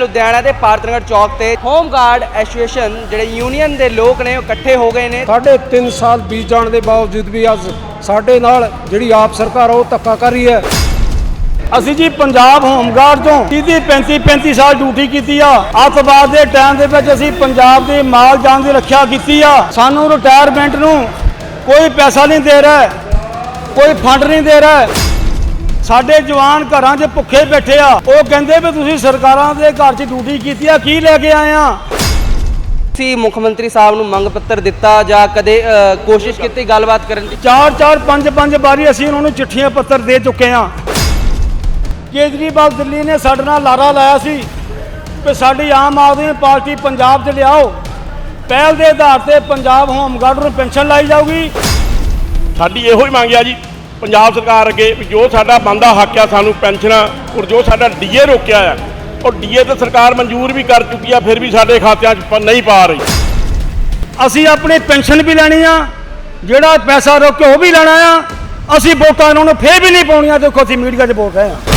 ਲੁਧਿਆਣਾ ਦੇ ਪਾਰਤਨਗਰ ਚੌਕ ਤੇ ਹੋਮ ਗਾਰਡ ਐਸੋਸੀਏਸ਼ਨ ਜਿਹੜੇ ਯੂਨੀਅਨ ਦੇ ਲੋਕ ਨੇ ਉਹ ਇਕੱਠੇ ਹੋ ਗਏ ਨੇ। ਸਾਢੇ 3 ਸਾਲ ਬੀਤ ਜਾਣ ਦੇ ਬਾਵਜੂਦ ਵੀ ਅੱਜ ਸਾਡੇ ਨਾਲ ਜਿਹੜੀ ਆਪ ਸਰਕਾਰ ਉਹ ਧੱਕਾ ਕਰ ਰਹੀ ਹੈ। ਅਸੀਂ ਜੀ ਪੰਜਾਬ ਹੋਮਗਾਰਡ ਤੋਂ 30 35 35 ਸਾਲ ਡਿਊਟੀ ਕੀਤੀ ਆ। ਅੱਤਵਾਦ ਦੇ ਟਾਈਮ ਦੇ ਵਿੱਚ ਅਸੀਂ ਪੰਜਾਬ ਦੇ ਮਾਲ ਜਾਨ ਦੀ ਰੱਖਿਆ ਕੀਤੀ ਆ। ਸਾਨੂੰ ਰਿਟਾਇਰਮੈਂਟ ਨੂੰ ਕੋਈ ਪੈਸਾ ਨਹੀਂ ਦੇ ਰਿਹਾ ਕੋਈ ਫੰਡ ਨਹੀਂ ਦੇ ਰਿਹਾ। ਸਾਡੇ ਜਵਾਨ ਘਰਾਂ 'ਚ ਭੁੱਖੇ ਬੈਠੇ ਆ। ਉਹ ਕਹਿੰਦੇ ਵੀ ਤੁਸੀਂ ਸਰਕਾਰਾਂ ਦੇ ਘਰ 'ਚ ਡਿਊਟੀ ਕੀਤੀ ਆ ਕੀ ਲੈ ਕੇ ਆਏ ਆ? ਤੁਸੀਂ ਮੁੱਖ ਮੰਤਰੀ ਸਾਹਿਬ ਨੂੰ ਮੰਗ ਪੱਤਰ ਦਿੱਤਾ ਜਾਂ ਕਦੇ ਅ, ਕੋਸ਼ਿਸ਼ ਕੀਤੀ ਗੱਲਬਾਤ ਕਰਨ ਦੀ? ਚਾਰ ਚਾਰ ਪੰਜ ਪੰਜ ਵਾਰੀ ਅਸੀਂ ਉਹਨਾਂ ਨੂੰ ਚਿੱਠੀਆਂ ਪੱਤਰ ਦੇ ਚੁੱਕੇ ਹਾਂ ਕੇਜਰੀਵਾਲ ਦਿੱਲੀ ਨੇ ਸਾਡੇ ਨਾਲ ਲਾਰਾ ਲਾਇਆ ਸੀ ਕਿ ਸਾਡੀ ਆਮ ਆਦਮੀ ਪਾਰਟੀ ਪੰਜਾਬ 'ਚ ਲਿਆਓ। ਪਹਿਲ ਦੇ ਆਧਾਰ ਤੇ ਪੰਜਾਬ ਹੋਮਗਾਰਡ ਨੂੰ ਪੈਨਸ਼ਨ ਲਾਈ ਜਾਊਗੀ। ਸਾਡੀ ਇਹੋ ਹੀ ਮੰਗ ਆ ਜੀ। ਪੰਜਾਬ ਸਰਕਾਰ ਅੱਗੇ ਵੀ ਜੋ ਸਾਡਾ ਬੰਦਾ ਹੱਕ ਆ, ਸਾਨੂੰ ਪੈਨਸ਼ਨਾਂ ਔਰ ਜੋ ਸਾਡਾ ਡੀਏ ਰੋਕਿਆ ਆ, ਉਹ ਡੀਏ ਤਾਂ ਸਰਕਾਰ ਮਨਜ਼ੂਰ ਵੀ ਕਰ ਚੁੱਕੀ ਆ, ਫਿਰ ਵੀ ਸਾਡੇ ਖਾਤਿਆਂ 'ਚ ਨਹੀਂ ਪਾ ਰਹੀ। ਅਸੀਂ ਆਪਣੀ ਪੈਨਸ਼ਨ ਵੀ ਲੈਣੀ ਆ, ਜਿਹੜਾ ਪੈਸਾ ਰੋਕਿਆ ਉਹ ਵੀ ਲੈਣਾ ਆ, ਅਸੀਂ ਵੋਟਾਂ ਇਹਨਾਂ ਨੂੰ ਫੇਰ ਵੀ ਨਹੀਂ ਪਾਉਣੀਆਂ, ਦੇਖੋ ਅਸੀਂ ਮੀਡੀਆ 'ਚ ਬੋਲ ਰਹੇ ਹਾਂ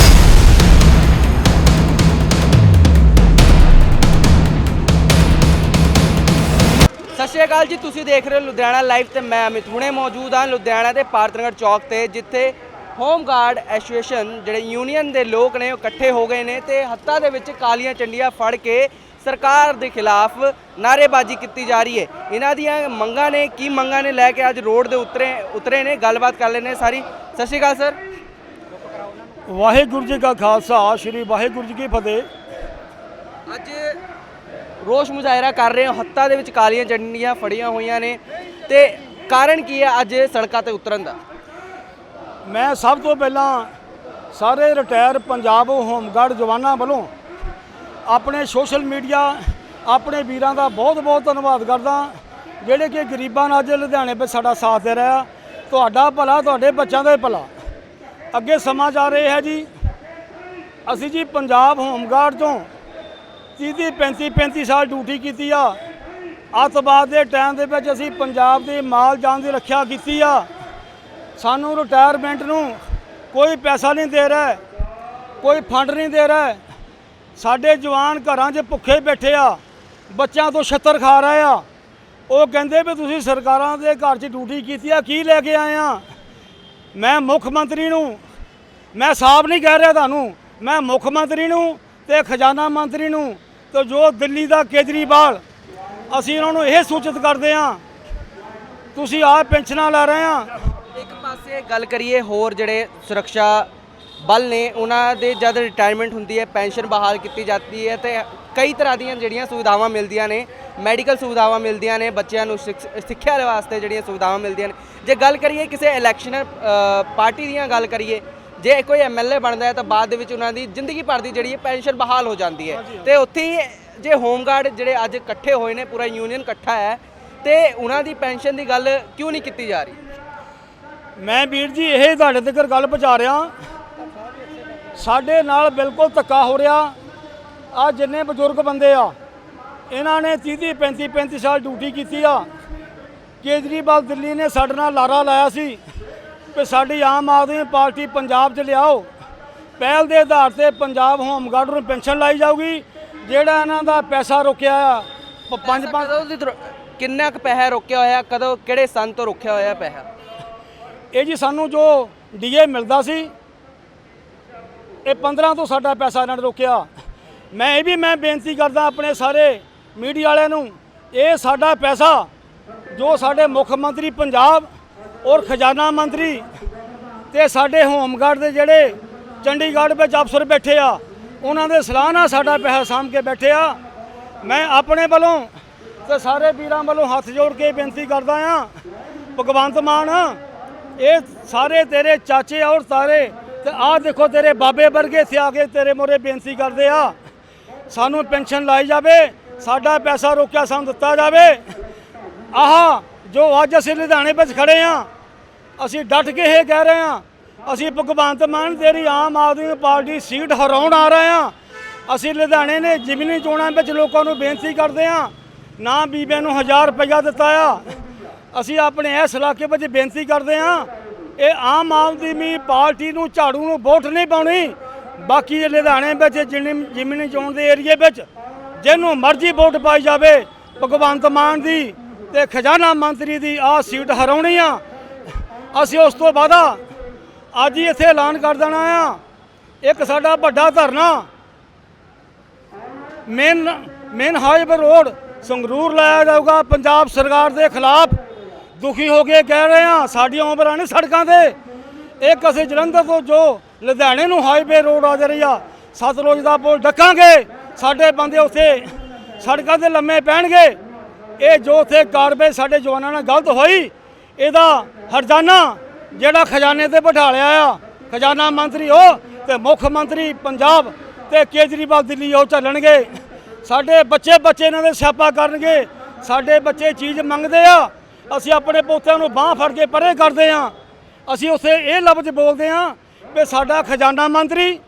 ਸ਼੍ਰੀ ਅਕਾਲ ਜੀ ਤੁਸੀਂ ਦੇਖ ਰਹੇ ਹੋ ਲੁਧਿਆਣਾ ਲਾਈਵ ਤੇ ਮੈਂ ਅਮਿਤ ਹੁਣੇ ਮੌਜੂਦ ਹਾਂ ਲੁਧਿਆਣਾ ਦੇ ਪਾਰਤਨਗਰ ਚੌਕ ਤੇ ਜਿੱਥੇ ਹੋਮ ਗਾਰਡ ਐਸੋਸੀਏਸ਼ਨ ਜਿਹੜੇ ਯੂਨੀਅਨ ਦੇ ਲੋਕ ਨੇ ਉਹ ਇਕੱਠੇ ਹੋ ਗਏ ਨੇ ਤੇ ਹੱਥਾਂ ਦੇ ਵਿੱਚ ਕਾਲੀਆਂ ਚੰਡੀਆਂ ਫੜ ਕੇ ਸਰਕਾਰ ਦੇ ਖਿਲਾਫ ਨਾਅਰੇਬਾਜ਼ੀ ਕੀਤੀ ਜਾ ਰਹੀ ਹੈ। ਇਹਨਾਂ ਦੀਆਂ ਮੰਗਾਂ ਨੇ ਕੀ ਮੰਗਾਂ ਨੇ ਲੈ ਕੇ ਅੱਜ ਰੋਡ ਦੇ ਉਤਰੇ ਉਤਰੇ ਨੇ? ਗੱਲਬਾਤ ਕਰ ਲੈਣੇ ਸਾਰੀ। ਸਤਿ ਸ਼੍ਰੀ ਅਕਾਲ ਸਰ। ਵਾਹਿਗੁਰੂ ਜੀ ਕਾ ਖਾਲਸਾ ਸ੍ਰੀ ਵਾਹਿਗੁਰੂ ਜੀ ਕੀ ਫਤਿਹ। ਅੱਜ ਰੋਸ਼ ਮੁਜ਼ਾਹਰਾ ਕਰ ਰਹੇ ਹੋ। ਹੱਥਾਂ ਦੇ ਵਿੱਚ ਕਾਲੀਆਂ ਚੰਡੀਆਂ ਫੜੀਆਂ ਹੋਈਆਂ ਨੇ। ਤੇ ਕਾਰਨ ਕੀ ਹੈ ਅੱਜ ਸੜਕਾਂ ਤੇ ਉਤਰਨ ਦਾ? ਮੈਂ ਸਭ ਤੋਂ ਪਹਿਲਾਂ ਸਾਰੇ ਰਿਟਾਇਰ ਪੰਜਾਬ ਹੋਮਗਾਰਡ ਜਵਾਨਾਂ ਵੱਲੋਂ ਆਪਣੇ ਸੋਸ਼ਲ ਮੀਡੀਆ, ਆਪਣੇ ਵੀਰਾਂ ਦਾ ਬਹੁਤ-ਬਹੁਤ ਧੰਨਵਾਦ ਕਰਦਾ ਜਿਹੜੇ ਕਿ ਗਰੀਬਾਂ ਨਾਲ ਅੱਜ ਲੁਧਿਆਣੇ ਵਿੱਚ ਸਾਡਾ ਸਾਥ ਦੇ ਰਿਹਾ ਤੁਹਾਡਾ ਭਲਾ ਤੁਹਾਡੇ ਬੱਚਿਆਂ ਦਾ ਹੀ ਭਲਾ। ਅੱਗੇ ਸਮਾਂ ਜਾ ਰਿਹਾ ਹੈ ਜੀ। ਅਸੀਂ ਜੀ ਪੰਜਾਬ ਹੋਮਗਾਰਡ ਤੋਂ 30 35 35 ਸਾਲ ਡਿਊਟੀ ਕੀਤੀ ਆ ਅੱਤਵਾਦ ਦੇ ਟਾਈਮ ਦੇ ਵਿੱਚ ਅਸੀਂ ਪੰਜਾਬ ਦੇ ਮਾਲ ਜਾਨ ਦੀ ਰੱਖਿਆ ਕੀਤੀ ਆ। ਸਾਨੂੰ ਰਿਟਾਇਰਮੈਂਟ ਨੂੰ ਕੋਈ ਪੈਸਾ ਨਹੀਂ ਦੇ ਰਿਹਾ, ਕੋਈ ਫੰਡ ਨਹੀਂ ਦੇ ਰਿਹਾ। ਸਾਡੇ ਜਵਾਨ ਘਰਾਂ 'ਚ ਭੁੱਖੇ ਬੈਠੇ ਆ, ਬੱਚਿਆਂ ਤੋਂ ਛੱਤਰ ਖਾ ਰਹੇ ਆ। ਉਹ ਕਹਿੰਦੇ ਵੀ ਤੁਸੀਂ ਸਰਕਾਰਾਂ ਦੇ ਘਰ 'ਚ ਡਿਊਟੀ ਕੀਤੀ ਆ, ਕੀ ਲੈ ਕੇ ਆਏ ਆ? ਮੈਂ ਮੁੱਖ ਮੰਤਰੀ ਨੂੰ, ਮੈਂ ਸਾਫ਼ ਨਹੀਂ ਕਹਿ ਰਿਹਾ ਤੁਹਾਨੂੰ, ਮੈਂ ਮੁੱਖ ਮੰਤਰੀ ਨੂੰ ਤੇ ਖਜ਼ਾਨਾ ਮੰਤਰੀ ਨੂੰ ਤੇ ਜੋ ਦਿੱਲੀ ਦਾ ਕੇਜਰੀਵਾਲ, ਅਸੀਂ ਉਹਨਾਂ ਨੂੰ ਇਹ ਸੂਚਿਤ ਕਰਦੇ ਹਾਂ, ਤੁਸੀਂ ਆਹ ਪੈਨਸ਼ਨਾਂ ਲੈ ਰਹੇ ਆ ਇੱਕ ਪਾਸੇ ਗੱਲ ਕਰੀਏ ਹੋਰ ਜਿਹੜੇ ਸੁਰੱਖਿਆ ਬਲ ਨੇ, ਉਹਨਾਂ ਦੇ ਜਦ ਰਿਟਾਇਰਮੈਂਟ ਹੁੰਦੀ ਹੈ, ਪੈਨਸ਼ਨ ਬਹਾਲ ਕੀਤੀ ਜਾਂਦੀ ਹੈ ਤੇ ਕਈ ਤਰ੍ਹਾਂ ਦੀਆਂ ਜਿਹੜੀਆਂ ਸੁਵਿਧਾਵਾਂ ਮਿਲਦੀਆਂ ਨੇ, ਮੈਡੀਕਲ ਸੁਵਿਧਾਵਾਂ ਮਿਲਦੀਆਂ ਨੇ, ਬੱਚਿਆਂ ਨੂੰ ਸਿੱਖ- ਸਿੱਖਿਆ ਦੇ ਵਾਸਤੇ ਜਿਹੜੀਆਂ ਸੁਵਿਧਾਵਾਂ ਮਿਲਦੀਆਂ ਨੇ। ਜੇ ਗੱਲ ਕਰੀਏ ਕਿਸੇ ਇਲੈਕਸ਼ਨ ਪਾਰਟੀ ਦੀਆਂ ਗੱਲ ਕਰੀਏ ਜੇ ਕੋਈ ਐਮਐਲਏ ਬਣਦਾ ਹੈ ਤਾਂ ਬਾਅਦ ਦੇ ਵਿੱਚ ਉਹਨਾਂ ਦੀ ਜ਼ਿੰਦਗੀ ਭਰ ਦੀ ਜਿਹੜੀ ਹੈ ਪੈਨਸ਼ਨ ਬਹਾਲ ਹੋ ਜਾਂਦੀ ਹੈ। ਤੇ ਉੱਥੇ ਹੀ ਜੇ ਹੋਮਗਾਰਡ ਜਿਹੜੇ ਅੱਜ ਇਕੱਠੇ ਹੋਏ ਨੇ ਪੂਰਾ ਯੂਨੀਅਨ ਇਕੱਠਾ ਹੈ ਤੇ ਉਹਨਾਂ ਦੀ ਪੈਨਸ਼ਨ ਦੀ ਗੱਲ ਕਿਉਂ ਨਹੀਂ ਕੀਤੀ ਜਾ ਰਹੀ? ਮੈਂ ਵੀਰ ਜੀ ਇਹ ਤੁਹਾਡੇ ਤੱਕ ਗੱਲ ਪਹੁੰਚਾ ਰਿਹਾ। ਸਾਡੇ ਨਾਲ ਬਿਲਕੁਲ ਧੱਕਾ ਹੋ ਰਿਹਾ। ਆ ਜਿੰਨੇ ਬਜ਼ੁਰਗ ਬੰਦੇ ਆ ਇਹਨਾਂ ਨੇ 30 35 35 ਸਾਲ ਡਿਊਟੀ ਕੀਤੀ ਆ। ਕੇਜਰੀਵਾਲ ਦਿੱਲੀ ਨੇ ਸਾਡੇ ਨਾਲ ਲਾਰਾ ਲਾਇਆ ਸੀ। ਕਿ ਸਾਡੀ ਆਮ ਆਦਮੀ ਪਾਰਟੀ ਪੰਜਾਬ 'ਚ ਲਿਆਓ। ਪਹਿਲ ਦੇ ਆਧਾਰ ਤੇ ਪੰਜਾਬ ਹੋਮਗਾਰਡ ਨੂੰ ਪੈਨਸ਼ਨ ਲਾਈ ਜਾਊਗੀ। ਜਿਹੜਾ ਇਹਨਾਂ ਦਾ ਪੈਸਾ ਰੁਕਿਆ ਆ ਪੰਜ ਪੰਜ ਕਿੰਨਾ ਕੁ ਪੈਸਾ ਰੋਕਿਆ ਹੋਇਆ ਕਦੋਂ ਕਿਹੜੇ ਸੰਨ ਤੋਂ ਰੋਕਿਆ ਹੋਇਆ ਪੈਸਾ? ਇਹ ਜੀ ਸਾਨੂੰ ਜੋ ਡੀਏ ਮਿਲਦਾ ਸੀ ਇਹ 15 ਤੋਂ ਸਾਡਾ ਪੈਸਾ ਇਹਨਾਂ ਨੇ ਰੋਕਿਆ। ਮੈਂ ਇਹ ਵੀ ਮੈਂ ਬੇਨਤੀ ਕਰਦਾ ਆਪਣੇ ਸਾਰੇ ਮੀਡੀਆ ਵਾਲਿਆਂ ਨੂੰ ਇਹ ਸਾਡਾ ਪੈਸਾ ਜੋ ਸਾਡੇ ਮੁੱਖ ਮੰਤਰੀ ਪੰਜਾਬ ਔਰ ਖਜ਼ਾਨਾ ਮੰਤਰੀ ਤੇ ਸਾਡੇ ਹੋਮਗਾਰਡ ਦੇ ਜਿਹੜੇ ਚੰਡੀਗੜ੍ਹ ਵਿੱਚ ਅਫਸਰ ਬੈਠੇ ਆ, ਉਹਨਾਂ ਦੇ ਸਲਾਹ ਨਾਲ ਸਾਡਾ ਪੈਸਾ ਸਾਂਭ ਕੇ ਬੈਠੇ ਆ। ਮੈਂ ਆਪਣੇ ਵੱਲੋਂ ਤੇ ਸਾਰੇ ਵੀਰਾਂ ਵੱਲੋਂ ਹੱਥ ਜੋੜ ਕੇ ਬੇਨਤੀ ਕਰਦਾ ਆ, ਭਗਵੰਤ ਮਾਨ, ਇਹ ਸਾਰੇ ਤੇਰੇ ਚਾਚੇ ਔਰ ਤਾਰੇ ਤੇ ਆਹ ਦੇਖੋ ਤੇਰੇ ਬਾਬੇ ਵਰਗੇ ਇੱਥੇ ਆ ਕੇ ਤੇਰੇ ਮੋਰੇ ਬੇਨਤੀ ਕਰਦੇ ਆ। ਸਾਨੂੰ ਪੈਨਸ਼ਨ ਲਾਈ ਜਾਵੇ, ਸਾਡਾ ਪੈਸਾ ਰੋਕਿਆ ਸਾਨੂੰ ਦਿੱਤਾ ਜਾਵੇ। ਆਹ ਜੋ ਅੱਜ ਅਸੀਂ ਲੁਧਿਆਣੇ ਵਿੱਚ ਖੜੇ ਆ, ਅਸੀਂ ਡਟ ਕੇ ਇਹ ਕਹਿ ਰਹੇ ਆ, ਅਸੀਂ ਭਗਵੰਤ ਮਾਨ ਤੇਰੀ ਆਮ ਆਦਮੀ ਪਾਰਟੀ ਸੀਟ ਹਰਾਉਣ ਆ ਰਹੇ ਆ। ਅਸੀਂ ਲੁਧਿਆਣੇ ਨੇ ਜਿਮਨੀ ਚੋਣਾਂ ਵਿੱਚ ਲੋਕਾਂ ਨੂੰ ਬੇਨਤੀ ਕਰਦੇ ਆ, ਨਾ ਬੀਬੀਆਂ ਨੂੰ 1000 ਰੁਪਇਆ ਦਿੱਤਾ ਆ। ਅਸੀਂ ਆਪਣੇ ਇਸ ਇਲਾਕੇ ਵਿੱਚ ਬੇਨਤੀ ਕਰਦੇ ਆ, ਇਹ ਆਮ ਆਦਮੀ ਪਾਰਟੀ ਨੂੰ ਝਾੜੂ ਨੂੰ ਵੋਟ ਨਹੀਂ ਪਾਉਣੀ। ਬਾਕੀ ਲੁਧਿਆਣੇ ਵਿੱਚ ਜਿੰਨੀ ਜਿਮਨੀ ਚੋਣ ਦੇ ਏਰੀਏ ਵਿੱਚ, ਜਿਹਨੂੰ ਮਰਜ਼ੀ ਵੋਟ ਪਾਈ ਜਾਵੇ, ਭਗਵੰਤ ਮਾਨ ਦੀ ਤੇ ਖਜ਼ਾਨਾ ਮੰਤਰੀ ਦੀ ਆਹ ਸੀਟ ਹਰਾਉਣੀ ਆ। ਅਸੀਂ ਉਸ ਤੋਂ ਬਾਅਦ ਅੱਜ ਹੀ ਇੱਥੇ ਐਲਾਨ ਕਰ ਦੇਣਾ ਆ। ਇੱਕ ਸਾਡਾ ਵੱਡਾ ਧਰਨਾ, main main highway road Sangrur ਲਾਇਆ ਜਾਊਗਾ ਪੰਜਾਬ ਸਰਕਾਰ ਦੇ ਖਿਲਾਫ। ਦੁਖੀ ਹੋ ਕੇ ਕਹਿ ਰਹੇ ਆ, ਸਾਡੀਆਂ ਉਮਰਾਂ ਨੇ ਸੜਕਾਂ ਤੇ। ਇੱਕ ਅਸੀਂ ਜਲੰਧਰ ਤੋਂ ਜੋ ਲੁਧਿਆਣੇ ਨੂੰ ਹਾਈਵੇ ਰੋਡ ਆ ਜਾ ਰਹੀ ਆ, ਸਤਲੁਜ ਦਾ ਪੁਲ ਡੱਕਾਂਗੇ। ਸਾਡੇ ਬੰਦੇ ਉੱਥੇ ਸੜਕਾਂ ਤੇ ਲੰਮੇ ਪੈਣਗੇ। ਇਹ ਜੋ ਉੱਥੇ ਕਾਰਵਾਈ ਸਾਡੇ ਜਵਾਨਾਂ ਨਾਲ ਗਲਤ ਹੋਈ, ਇਹਦਾ ਹਰਜਾਨਾ ਜਿਹੜਾ ਖਜ਼ਾਨੇ ਤੇ ਬਿਠਾ ਲਿਆ ਆ, ਖਜ਼ਾਨਾ ਮੰਤਰੀ ਉਹ ਤੇ ਮੁੱਖ ਮੰਤਰੀ ਪੰਜਾਬ ਤੇ ਕੇਜਰੀਵਾਲ ਦਿੱਲੀ ਉਹ ਚੱਲਣਗੇ। ਸਾਡੇ ਬੱਚੇ ਬੱਚੇ ਇਹਨਾਂ ਦੇ ਸਿਆਪਾ ਕਰਨਗੇ, ਸਾਡੇ ਬੱਚੇ ਚੀਜ਼ ਮੰਗਦੇ ਆ, ਅਸੀਂ ਆਪਣੇ ਪੋਤਿਆਂ ਨੂੰ ਬਾਹ ਫੜ ਕੇ ਪਰੇ ਕਰਦੇ ਆ। ਅਸੀਂ ਉੱਥੇ ਇਹ ਲਫ਼ਜ਼ ਬੋਲਦੇ ਆ ਵੀ ਸਾਡਾ ਖਜ਼ਾਨਾ ਮੰਤਰੀ,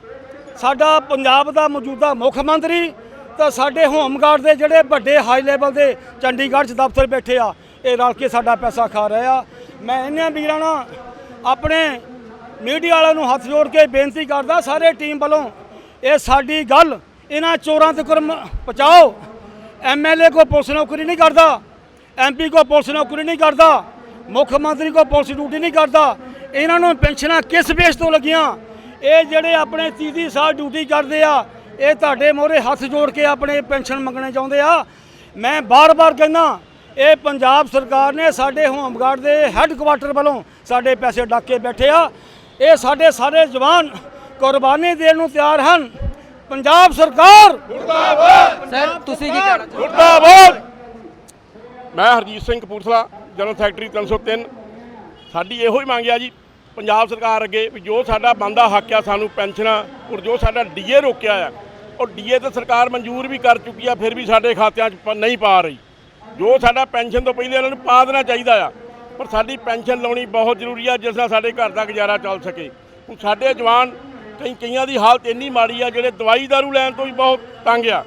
ਸਾਡਾ ਪੰਜਾਬ ਦਾ ਮੌਜੂਦਾ ਮੁੱਖ ਮੰਤਰੀ ਤਾਂ ਸਾਡੇ ਹੋਮਗਾਰਡ ਦੇ ਜਿਹੜੇ ਵੱਡੇ ਹਾਈ ਲੈਵਲ ਦੇ ਚੰਡੀਗੜ੍ਹ 'ਚ ਦਫ਼ਤਰ ਬੈਠੇ ਆ, ਇਹ ਰਲ ਕੇ ਸਾਡਾ ਪੈਸਾ ਖਾ ਰਹੇ ਆ। ਮੈਂ ਇਹਨਾਂ ਵੀਰਾਂ ਨਾਲ ਆਪਣੇ ਮੀਡੀਆ ਵਾਲਿਆਂ ਨੂੰ ਹੱਥ ਜੋੜ ਕੇ ਬੇਨਤੀ ਕਰਦਾ, ਸਾਰੇ ਟੀਮ ਵੱਲੋਂ ਇਹ ਸਾਡੀ ਗੱਲ ਇਹਨਾਂ ਚੋਰਾਂ ਤੱਕ ਪਹੁੰਚਾਓ। ਐਮਐਲਏ ਕੋ ਪੁਲਿਸ ਨੌਕਰੀ ਨਹੀਂ ਕਰਦਾ ਐਮਪੀ ਕੋ ਪੁਲਿਸ ਨੌਕਰੀ ਨਹੀਂ ਕਰਦਾ, ਮੁੱਖ ਮੰਤਰੀ ਕੋ ਪੁਲਿਸ ਡਿਊਟੀ ਨਹੀਂ ਕਰਦਾ, ਇਹਨਾਂ ਨੂੰ ਪੈਨਸ਼ਨਾਂ ਕਿਸ ਬੇਸ ਤੋਂ ਲੱਗੀਆਂ? ਇਹ ਜਿਹੜੇ ਆਪਣੇ 30 ਸਾਲ ਡਿਊਟੀ ਕਰਦੇ ਆ ਇਹ ਤੁਹਾਡੇ ਮੋਹਰੇ ਹੱਥ ਜੋੜ ਕੇ ਆਪਣੇ ਪੈਨਸ਼ਨ ਮੰਗਣੇ ਚਾਹੁੰਦੇ ਆ। ਮੈਂ ਬਾਰ-ਬਾਰ ਕਹਿੰਦਾ ਇਹ ਪੰਜਾਬ ਸਰਕਾਰ ਨੇ ਸਾਡੇ ਹੋਮਗਾਰਡ ਦੇ ਹੈੱਡਕੁਆਟਰ ਵੱਲੋਂ ਸਾਡੇ ਪੈਸੇ ਡੱਕ ਕੇ ਬੈਠੇ ਆ। ਇਹ ਸਾਡੇ ਸਾਰੇ ਜਵਾਨ ਕੁਰਬਾਨੀ ਦੇਣ ਨੂੰ ਤਿਆਰ ਹਨ। ਪੰਜਾਬ ਸਰਕਾਰ! ਸਰ ਤੁਸੀਂ ਕੀ ਕਹਿਣਾ ਚਾਹੋਗੇ? ਮੁਰਦਾਬਾਦ! ਮੈਂ ਹਰਜੀਤ ਸਿੰਘ ਕਪੂਰਥਲਾ ਜਨਰਲ ਸੈਕਟਰੀ 303 ਸਾਡੀ ਇਹੋ ਹੀ ਮੰਗਿਆ ਜੀ। ਪੰਜਾਬ ਸਰਕਾਰ ਅੱਗੇ ਵੀ ਜੋ ਸਾਡਾ ਬੰਦਾ ਹੱਕ ਆ, ਸਾਨੂੰ ਪੈਨਸ਼ਨਾਂ ਔਰ ਜੋ ਸਾਡਾ ਡੀਏ ਰੋਕਿਆ ਆ ਉਹ ਡੀਏ ਤੇ ਸਰਕਾਰ ਮਨਜ਼ੂਰ ਵੀ ਕਰ ਚੁੱਕੀ ਆ, ਫਿਰ ਵੀ ਸਾਡੇ ਖਾਤਿਆਂ 'ਚ ਪ- ਨਹੀਂ ਪਾ ਰਹੀ। ਜੋ ਸਾਡਾ ਪੈਨਸ਼ਨ ਤੋਂ ਪਹਿਲੇ ਇਹਨਾਂ ਨੂੰ ਪਾ ਦੇਣਾ ਚਾਹੀਦਾ ਆ, ਪਰ ਸਾਡੀ ਪੈਨਸ਼ਨ ਲਾਉਣੀ ਬਹੁਤ ਜ਼ਰੂਰੀ ਆ, ਜਿਸ ਨਾਲ ਸਾਡੇ ਘਰ ਦਾ ਗੁਜ਼ਾਰਾ ਚੱਲ ਸਕੇ। ਹੁਣ ਸਾਡੇ ਜਵਾਨ ਕਈ, ਕਈਆਂ ਦੀ ਹਾਲਤ ਇੰਨੀ ਮਾੜੀ ਆ, ਜਿਹੜੇ ਦਵਾਈ ਦਾਰੂ ਲੈਣ ਤੋਂ ਵੀ ਬਹੁਤ ਤੰਗ ਆ।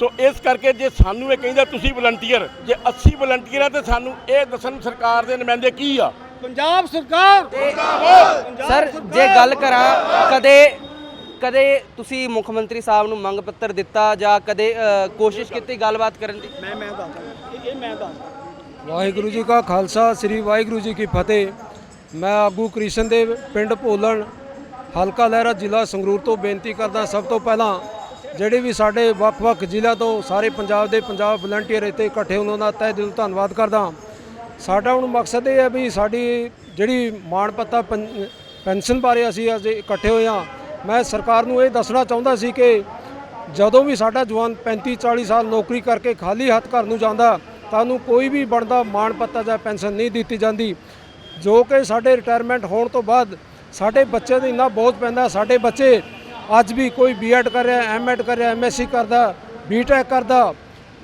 ਸੋ ਇਸ ਕਰਕੇ ਜੇ ਸਾਨੂੰ ਇਹ ਕਹਿੰਦਾ ਤੁਸੀਂ ਵਲੰਟੀਅਰ, ਜੇ 80 ਵਲੰਟੀਅਰ ਆ, ਤੇ ਸਾਨੂੰ ਇਹ ਦੱਸਣ ਸਰਕਾਰ ਦੇ ਨੁਮਾਇੰਦੇ ਕੀ ਆ? ਪੰਜਾਬ ਸਰਕਾਰ! ਸਰ ਜੇ ਗੱਲ ਕਰਾਂ ਕਦੇ ਕਦੇ ਤੁਸੀਂ ਮੁੱਖ ਮੰਤਰੀ ਸਾਹਿਬ ਨੂੰ ਮੰਗ ਪੱਤਰ ਦਿੱਤਾ ਜਾਂ ਕਦੇ ਅ, ਕੋਸ਼ਿਸ਼ ਕੀਤੀ ਗੱਲਬਾਤ ਕਰਨ ਦੀ? ਮੈਂ ਮੈਂ ਦੱਸਦਾ। ਇਹ ਮੈਂ ਦੱਸਦਾ। ਵਾਹਿਗੁਰੂ ਜੀ ਕਾ ਖਾਲਸਾ ਸ੍ਰੀ ਵਾਹਿਗੁਰੂ ਜੀ ਕੀ ਫਤਿਹ। ਮੈਂ ਆਗੂ ਕ੍ਰਿਸ਼ਨ ਦੇਵ ਪਿੰਡ ਭੋਲਣ ਹਲਕਾ ਲਹਿਰਾ ਜ਼ਿਲ੍ਹਾ ਸੰਗਰੂਰ ਤੋਂ ਬੇਨਤੀ ਕਰਦਾ ਸਭ ਤੋਂ ਪਹਿਲਾਂ ਜਿਹੜੇ ਵੀ ਸਾਡੇ ਵੱਖ-ਵੱਖ ਜ਼ਿਲ੍ਹਿਆਂ ਤੋਂ ਸਾਰੇ ਪੰਜਾਬ ਦੇ ਪੰਜਾਬ ਵਲੰਟੀਅਰ ਇੱਥੇ ਇਕੱਠੇ ਹੋਣ ਦਾ ਤਹਿ ਦਿਲੋਂ ਧੰਨਵਾਦ ਕਰਦਾ। ਸਾਡਾ ਹੁਣ ਮਕਸਦ ਇਹ ਹੈ ਵੀ ਸਾਡੀ ਜਿਹੜੀ ਮਾਣ ਪੱਤਾ ਪੰ- ਪੈਨਸ਼ਨ ਬਾਰੇ ਅਸੀਂ ਅੱਜ ਇਕੱਠੇ ਹੋਏ ਹਾਂ। ਮੈਂ ਸਰਕਾਰ ਨੂੰ ਇਹ ਦੱਸਣਾ ਚਾਹੁੰਦਾ ਸੀ ਕਿ ਜਦੋਂ ਵੀ ਸਾਡਾ ਜਵਾਨ 35 40 ਸਾਲ ਨੌਕਰੀ ਕਰਕੇ ਖਾਲੀ ਹੱਥ ਘਰ ਨੂੰ ਜਾਂਦਾ ਤਾਂ ਉਹਨੂੰ ਕੋਈ ਵੀ ਬਣਦਾ ਮਾਣ ਪੱਤਾ ਜਾਂ ਪੈਨਸ਼ਨ ਨਹੀਂ ਦਿੱਤੀ ਜਾਂਦੀ। ਜੋ ਕਿ ਸਾਡੇ ਰਿਟਾਇਰਮੈਂਟ ਹੋਣ ਤੋਂ ਬਾਅਦ ਸਾਡੇ ਬੱਚੇ 'ਤੇ ਇੰਨਾ ਬੋਝ ਪੈਂਦਾ, ਸਾਡੇ ਬੱਚੇ ਅੱਜ ਵੀ ਕੋਈ ਬੀਐਡ ਕਰ ਰਿਹਾ ਐਮਐਡ ਕਰ ਰਿਹਾ ਐਮਐਸਸੀ ਕਰਦਾ ਬੀਟੈਕ ਕਰਦਾ,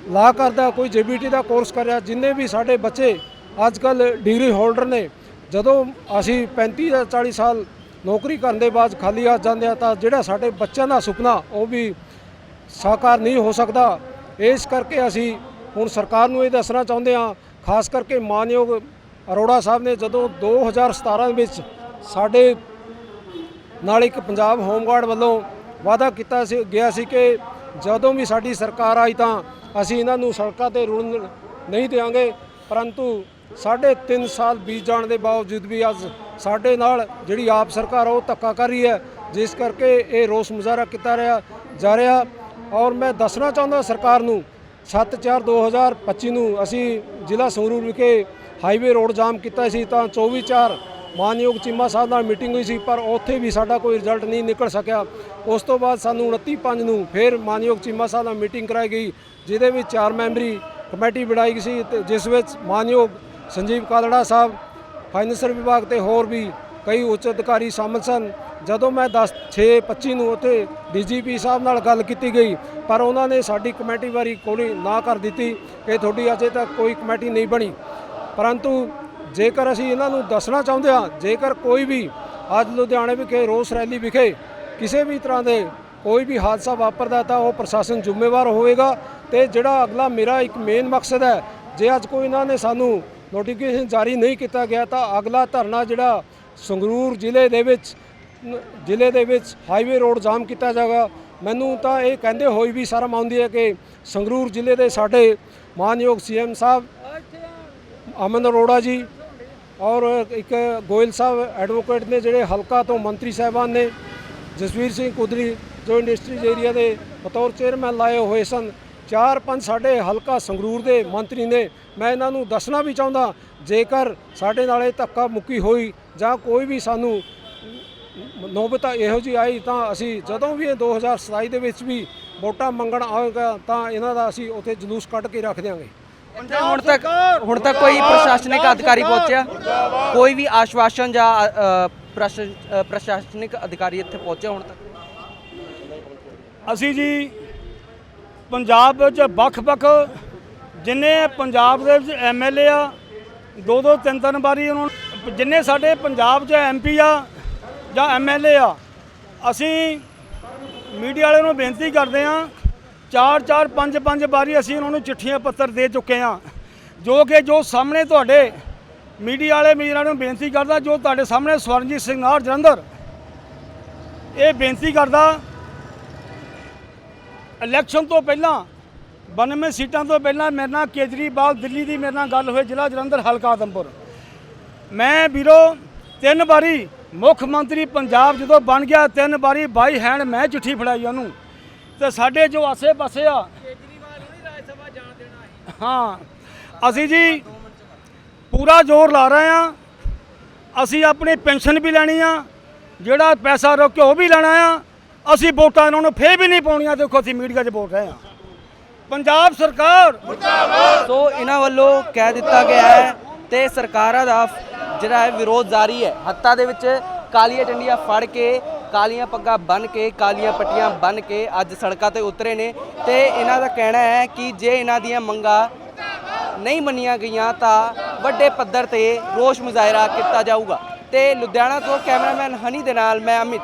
ਲਾ ਕਰਦਾ, ਕੋਈ ਜੀਬੀਟੀ ਦਾ ਕੋਰਸ ਕਰ ਰਿਹਾ, ਜਿੰਨੇ ਵੀ ਸਾਡੇ ਬੱਚੇ ਅੱਜ ਕੱਲ ਡਿਗਰੀ ਹੋਲਡਰ ਨੇ, ਜਦੋਂ ਅਸੀਂ 35 ਜਾਂ 40 ਸਾਲ ਨੌਕਰੀ ਕਰਨ ਦੇ ਬਾਅਦ ਖਾਲੀ ਹੱਥ ਜਾਂਦੇ ਆ ਤਾਂ ਜਿਹੜਾ ਸਾਡੇ ਬੱਚਿਆਂ ਦਾ ਸੁਪਨਾ, ਉਹ ਵੀ ਸਾਕਾਰ ਨਹੀਂ ਹੋ ਸਕਦਾ। ਇਸ ਕਰਕੇ ਅਸੀਂ ਹੁਣ ਸਰਕਾਰ ਨੂੰ ਇਹ ਦੱਸਣਾ ਚਾਹੁੰਦੇ ਹਾਂ, ਖਾਸ ਕਰਕੇ ਮਾਨਯੋਗ ਅਰੋੜਾ ਸਾਹਿਬ ਨੇ ਜਦੋਂ 2017 ਵਿੱਚ ਸਾਡੇ ਨਾਲ ਇੱਕ ਪੰਜਾਬ ਹੋਮਗਾਰਡ ਵੱਲੋਂ ਵਾਅਦਾ ਕੀਤਾ ਸੀ, ਗਿਆ ਸੀ ਕਿ ਜਦੋਂ ਵੀ ਸਾਡੀ ਸਰਕਾਰ ਆਈ ਤਾਂ ਅਸੀਂ ਇਹਨਾਂ ਨੂੰ ਸੜਕਾਂ ਤੇ ਰੁਲਣ ਨਹੀਂ ਦੇਵਾਂਗੇ, ਪਰੰਤੂ ਸਾਢੇ ਤਿੰਨ ਸਾਲ ਬੀਤ ਜਾਣ ਦੇ ਬਾਵਜੂਦ ਵੀ ਅੱਜ ਸਾਡੇ ਨਾਲ ਜਿਹੜੀ ਆਪ ਸਰਕਾਰ ਉਹ ਧੱਕਾ ਕਰ ਰਹੀ ਹੈ। ਜਿਸ ਕਰਕੇ ਇਹ ਰੋਸ ਮੁਜ਼ਾਹਰਾ ਕੀਤਾ ਰਿਹਾ, ਜਾ ਰਿਹਾ। ਔਰ ਮੈਂ ਦੱਸਣਾ ਚਾਹੁੰਦਾ ਸਰਕਾਰ ਨੂੰ 7/4/2025 ਨੂੰ ਅਸੀਂ ਜ਼ਿਲ੍ਹਾ ਸੰਗਰੂਰ ਵਿਖੇ ਹਾਈਵੇ ਰੋਡ ਜਾਮ ਕੀਤਾ ਸੀ ਤਾਂ 24/4 ਮਾਨਯੋਗ ਚੀਮਾ ਸਾਹਿਬ ਨਾਲ ਮੀਟਿੰਗ ਹੋਈ ਸੀ, ਪਰ ਉੱਥੇ ਵੀ ਸਾਡਾ ਕੋਈ ਰਿਜ਼ਲਟ ਨਹੀਂ ਨਿਕਲ ਸਕਿਆ। ਉਸ ਤੋਂ ਬਾਅਦ ਸਾਨੂੰ 29/5 ਨੂੰ ਫਿਰ ਮਾਨਯੋਗ ਚੀਮਾ ਸਾਹਿਬ ਨਾਲ ਮੀਟਿੰਗ ਕਰਾਈ ਗਈ, ਜਿਹਦੇ ਵਿੱਚ ਚਾਰ ਮੈਂਬਰੀ ਕਮੇਟੀ ਬਣਾਈ ਗਈ ਸੀ, ਤੇ ਜਿਸ ਵਿੱਚ ਮਾਨਯੋਗ ਸੰਜੀਵ ਕਾਲੜਾ ਸਾਹਿਬ ਫਾਈਨੈਂਸਰ ਵਿਭਾਗ ਤੇ ਹੋਰ ਵੀ ਕਈ ਉੱਚ ਅਧਿਕਾਰੀ ਸ਼ਾਮਲ ਸਨ। ਜਦੋਂ ਮੈਂ 10 6 25 ਨੂੰ ਉੱਥੇ ਡੀਜੀਪੀ ਸਾਹਿਬ ਨਾਲ ਗੱਲ ਕੀਤੀ ਗਈ, ਪਰ ਉਹਨਾਂ ਨੇ ਸਾਡੀ ਕਮੇਟੀ ਵਾਰੀ ਕੋਈ ਨਾ ਕਰ ਦਿੱਤੀ ਕਿ ਤੁਹਾਡੀ ਅਜੇ ਤੱਕ ਕੋਈ ਕਮੇਟੀ ਨਹੀਂ ਬਣੀ। ਪਰੰਤੂ ਜੇਕਰ ਅਸੀਂ ਇਹਨਾਂ ਨੂੰ ਦੱਸਣਾ ਚਾਹੁੰਦੇ ਹਾਂ, ਜੇਕਰ ਕੋਈ ਵੀ ਅੱਜ ਲੁਧਿਆਣੇ ਵਿਖੇ ਰੋਸ ਰੈਲੀ ਵਿਖੇ ਕਿਸੇ ਵੀ ਤਰ੍ਹਾਂ ਦੇ ਕੋਈ ਵੀ ਹਾਦਸਾ ਵਾਪਰਦਾ ਤਾਂ ਉਹ ਪ੍ਰਸ਼ਾਸਨ ਜ਼ਿੰਮੇਵਾਰ ਹੋਵੇਗਾ। ਤੇ ਜਿਹੜਾ ਅਗਲਾ ਮੇਰਾ ਇੱਕ ਮੇਨ ਮਕਸਦ ਹੈ, ਜੇ ਅੱਜ ਕੋਈ ਇਹਨਾਂ ਨੇ ਸਾਨੂੰ ਨੋਟੀਫਿਕੇਸ਼ਨ ਜਾਰੀ ਨਹੀਂ ਕੀਤਾ ਗਿਆ ਤਾਂ ਅਗਲਾ ਧਰਨਾ ਜਿਹੜਾ ਸੰਗਰੂਰ ਜ਼ਿਲ੍ਹੇ ਦੇ ਵਿੱਚ, ਜ਼ਿਲ੍ਹੇ ਦੇ ਵਿੱਚ ਹਾਈਵੇ ਰੋਡ ਜਾਮ ਕੀਤਾ ਜਾਏਗਾ। ਮੈਨੂੰ ਤਾਂ ਇਹ ਕਹਿੰਦੇ ਹੋਈ ਵੀ ਸ਼ਰਮ ਆਉਂਦੀ ਹੈ ਕਿ ਸੰਗਰੂਰ ਜ਼ਿਲ੍ਹੇ ਦੇ ਸਾਡੇ ਮਾਨਯੋਗ ਸੀਐਮ ਸਾਹਿਬ, ਅਮਨ ਅਰੋੜਾ ਜੀ ਔਰ ਇੱਕ ਗੋਇਲ ਸਾਹਿਬ ਐਡਵੋਕੇਟ ਨੇ ਜਿਹੜੇ ਹਲਕਾ ਤੋਂ ਮੰਤਰੀ ਸਾਹਿਬਾਨ ਨੇ, ਜਸਵੀਰ ਸਿੰਘ ਕੁਦਰੀ ਜੋ ਇੰਡਸਟਰੀਜ਼ ਏਰੀਆ ਦੇ ਬਤੌਰ ਚੇਅਰਮੈਨ ਲਾਏ ਹੋਏ ਸਨ। ਚਾਰ ਪੰਜ ਸਾਡੇ ਹਲਕਾ ਸੰਗਰੂਰ ਦੇ ਮੰਤਰੀ ਨੇ ਮੈਂ ਇਹਨਾਂ ਨੂੰ ਦੱਸਣਾ ਵੀ ਚਾਹੁੰਦਾ ਜੇਕਰ ਸਾਡੇ ਨਾਲ ਇਹ ਧੱਕਾ ਮੁੱਕੀ ਹੋਈ ਜਾਂ ਕੋਈ ਵੀ ਸਾਨੂੰ ਨੌਬਤ ਇਹੋ ਜੀ ਆਈ ਤਾਂ ਅਸੀਂ ਜਦੋਂ ਵੀ ਇਹ 2027 ਦੇ ਵਿੱਚ ਵੀ ਵੋਟਾਂ ਮੰਗਣ ਆਵੇਗਾ ਤਾਂ ਇਹਨਾਂ ਦਾ ਅਸੀਂ ਉੱਥੇ ਜਲੂਸ ਕੱਢ ਕੇ ਰੱਖ ਦਿਆਂਗੇ। ਹੁਣ ਤੱਕ ਹੁਣ ਤੱਕ ਕੋਈ ਪ੍ਰਸ਼ਾਸਨਿਕ ਅਧਿਕਾਰੀ ਪਹੁੰਚਿਆ? ਕੋਈ ਵੀ ਆਸ਼ਵਾਸਨ ਜਾਂ ਪ੍ਰਸ਼ਾਸਨਿਕ ਅਧਿਕਾਰੀ ਇੱਥੇ ਪਹੁੰਚਿਆ ਹੁਣ ਤੱਕ? ਅਸੀਂ ਜੀ ਪੰਜਾਬ ਵਿੱਚ ਵੱਖ-ਵੱਖ ਜਿੰਨੇ ਪੰਜਾਬ ਦੇ ਵਿੱਚ ਐਮਐਲਏ ਆ ਦੋ ਦੋ ਤਿੰਨ ਤਿੰਨ ਵਾਰੀ ਉਹਨਾਂ ਜਿੰਨੇ ਸਾਡੇ ਪੰਜਾਬ 'ਚ ਐਮਪੀ ਆ ਜਾਂ ਐਮਐਲਏ ਆ, ਅਸੀਂ ਮੀਡੀਆ ਵਾਲਿਆਂ ਨੂੰ ਬੇਨਤੀ ਕਰਦੇ ਆ ਚਾਰ ਚਾਰ ਪੰਜ ਪੰਜ ਵਾਰੀ ਅਸੀਂ ਉਹਨਾਂ ਨੂੰ ਚਿੱਠੀਆਂ ਪੱਤਰ ਦੇ ਚੁੱਕੇ ਆ ਜੋ ਕਿ ਜੋ ਸਾਹਮਣੇ ਤੁਹਾਡੇ ਮੀਡੀਆ ਵਾਲੇ ਮੀਡੀਆ ਨੂੰ ਬੇਨਤੀ ਕਰਦਾ, ਜੋ ਤੁਹਾਡੇ ਸਾਹਮਣੇ ਸਵਰਨਜੀਤ ਸਿੰਘ ਨਾਹਰ ਜਲੰਧਰ, ਇਹ ਬੇਨਤੀ ਕਰਦਾ ਇਲੈਕਸ਼ਨ ਤੋਂ ਪਹਿਲਾਂ 92 ਸੀਟਾਂ ਤੋਂ ਪਹਿਲਾਂ ਮੇਰੇ ਨਾਲ ਕੇਜਰੀਵਾਲ ਦਿੱਲੀ ਦੀ ਮੇਰੇ ਨਾਲ ਗੱਲ ਹੋਈ ਜ਼ਿਲ੍ਹਾ ਜਲੰਧਰ ਹਲਕਾ ਆਦਮਪੁਰ। ਮੈਂ ਵੀਰੋ ਤਿੰਨ ਵਾਰੀ ਮੁੱਖ ਮੰਤਰੀ ਪੰਜਾਬ ਜਦੋਂ ਬਣ ਗਿਆ ਤਿੰਨ ਵਾਰੀ ਬਾਈ ਹੈਂਡ ਮੈਂ ਚਿੱਠੀ ਫੜਾਈ ਉਹਨੂੰ। ਤੇ ਸਾਡੇ ਜੋ ਆਸੇ-ਪਾਸੇ ਆ ਹਾਂ ਅਸੀਂ ਜੀ ਪੂਰਾ ਜ਼ੋਰ ਲਾ ਰਹੇ ਆ ਅਸੀਂ ਆਪਣੀ ਪੈਨਸ਼ਨ ਵੀ ਲੈਣੀ ਆ ਜਿਹੜਾ ਪੈਸਾ ਰੋਕਿਆ ਉਹ ਵੀ ਲੈਣਾ ਆ। ਅਸੀਂ ਵੋਟਾਂ ਇਹਨਾਂ ਨੂੰ ਫੇਰ ਵੀ ਨਹੀਂ ਪਾਉਣੀਆਂ, ਦੇਖੋ ਅਸੀਂ ਮੀਡੀਆ 'ਚ ਬੋਲ ਰਹੇ ਹਾਂ। ਪੰਜਾਬ ਸਰਕਾਰ! ਸੋ ਇਹਨਾਂ ਵੱਲੋਂ ਕਹਿ ਦਿੱਤਾ ਗਿਆ ਹੈ ਤੇ ਸਰਕਾਰਾਂ ਦਾ ਜਿਹੜਾ ਹੈ ਵਿਰੋਧ ਜਾਰੀ ਹੈ। ਹੱਤਾ ਦੇ ਵਿੱਚ ਕਾਲੀਆਂ ਝੰਡੀਆਂ ਫੜ ਕੇ, ਕਾਲੀਆਂ ਪੱਗਾਂ ਬੰਨ ਕੇ, ਕਾਲੀਆਂ ਪੱਟੀਆਂ ਬੰਨ ਕੇ ਅੱਜ ਸੜਕਾਂ ਤੇ ਉਤਰੇ ਨੇ ਤੇ ਇਹਨਾਂ ਦਾ ਕਹਿਣਾ ਹੈ ਕਿ ਜੇ ਇਹਨਾਂ ਦੀਆਂ ਮੰਗਾਂ ਨਹੀਂ ਮੰਨੀਆਂ ਗਈਆਂ ਤਾਂ ਵੱਡੇ ਪੱਧਰ ਤੇ ਰੋਸ ਮੁਜ਼ਾਹਰਾ ਕੀਤਾ ਜਾਊਗਾ। ਤੇ ਲੁਧਿਆਣਾ ਤੋਂ ਕੈਮਰਾਮੈਨ ਹਨੀ ਦੇ ਨਾਲ ਮੈਂ ਅਮਿਤ।